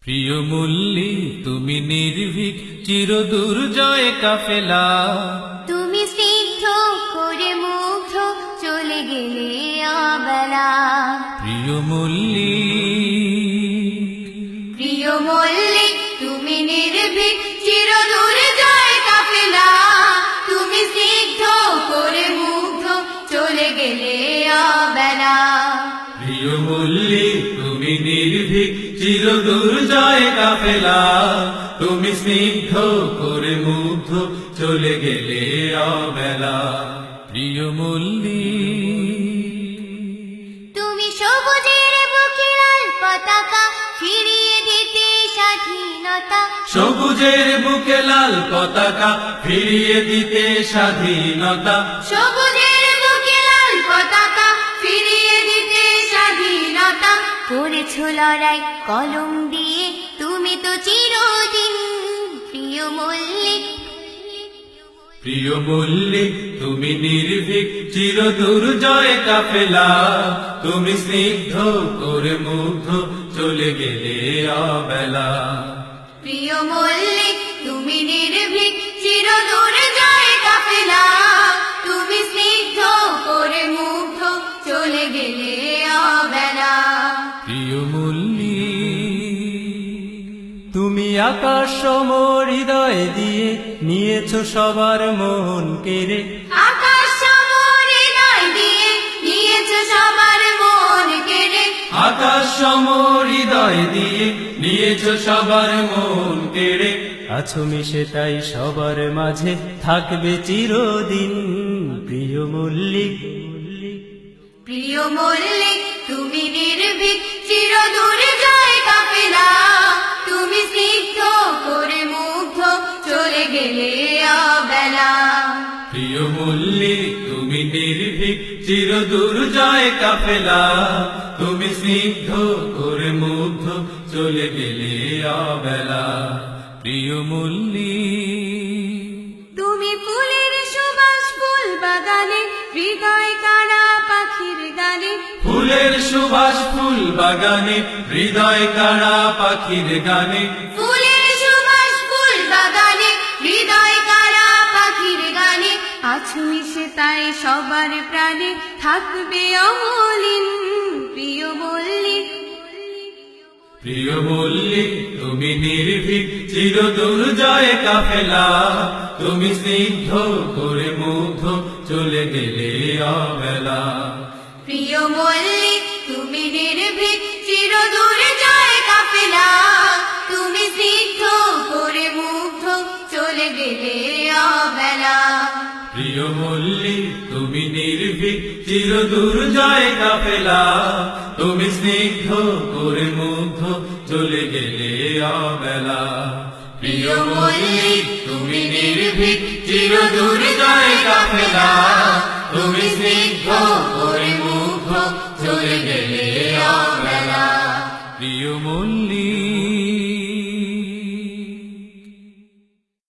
প্রিয় মুল্লি তুমি নির্ভীক চির দুর্জয় কাফেলা। তুমি স্নিগ্ধ করে মুগ্ধ চলে গেলে অবেলা। প্রিয় মুল্লি প্রিয় মল্লিক তুমি নির্ভীক চিরদূর জয় কাফেলা। তুমি স্নিগ্ধ করে মুগ্ধ চলে গেলে অবেলা নির্ভীক চির দুর্জয় কাফেলা। তুমি স্নিগ্ধ করে মুগ্ধ চলে গেলে অবেলা। প্রিয় মুল্লি তুমি সবুজের বুকে লাল পতাকা ফিরিয়ে দিতে স্বাধীনতা। সবুজের বুকে লাল পতাকা ফিরিয়ে দিতে স্বাধীনতা। সবুজের করেছ লড়াই কলম দিয়ে। তুমি তো চিরদিন প্রিয় মল্লিক। প্রিয় মল্লিক তুমি নির্ভীক চির দুর্জয় কাফেলা। তুমি স্নিগ্ধ করে মুগ্ধ চলে গেলে অবেলা। প্রিয় মল্লিক তুমি নির্ভীক চিরদূর জয় আকাশ সম হৃদয় দিয়ে নিয়েছো সবার মন কেড়ে। আকাশ সমর হৃদয় দিয়ে নিয়েছে সবার মন কেড়ে। আকাশ সম হৃদয় দিয়ে নিয়েছো সবার মন কেড়ে। আছো মিশে তাই সবার মাঝে থাকবে চিরদিন প্রিয় মল্লিক। প্রিয় মল্লিক তুমি নির্ভীক চিরদূর জয় কাফেলা। গেলে অবেলা। প্রিয় মল্লিক তুমি নির্ভীক চির দুর্জয় কাফেলা। তুমি স্নিগ্ধ করে মুগ্ধ চলে গেলে অবেলা। প্রিয় তুমি ফুলের সুবাস ফুল বাগানে হৃদয় কারা পাখির গানে। ফুলের সুবাস ফুল বাগানে হৃদয় কাড়া পাখির গানে। ফুল হৃদয় কারা পাখির গানে? আছো মিশে তাই সবার প্রাণে। থাকবে অমলিন প্রিয় মল্লিক। প্রিয় মল্লিক তুমি নির্ভীক চির দুর্জয় কাফেলা। তুমি স্নিগ্ধ করে মুগ্ধ চলে গেলে অবেলা। প্রিয় মল্লিক তুমি নির্ভীক চিরদূর প্রিয় মল্লী, তুমি নির্ভীক চির দুর্জয় কাফেলা। তুমি স্নিগ্ধ করে মুগ্ধ, চলে গেলে অবেলা। প্রিয় মল্লী, তুমি নির্ভীক চির দুর্জয় কাফেলা। তুমি স্নিগ্ধ করে মুগ্ধ, চলে গেলে অবেলা। প্রিয় মল্লী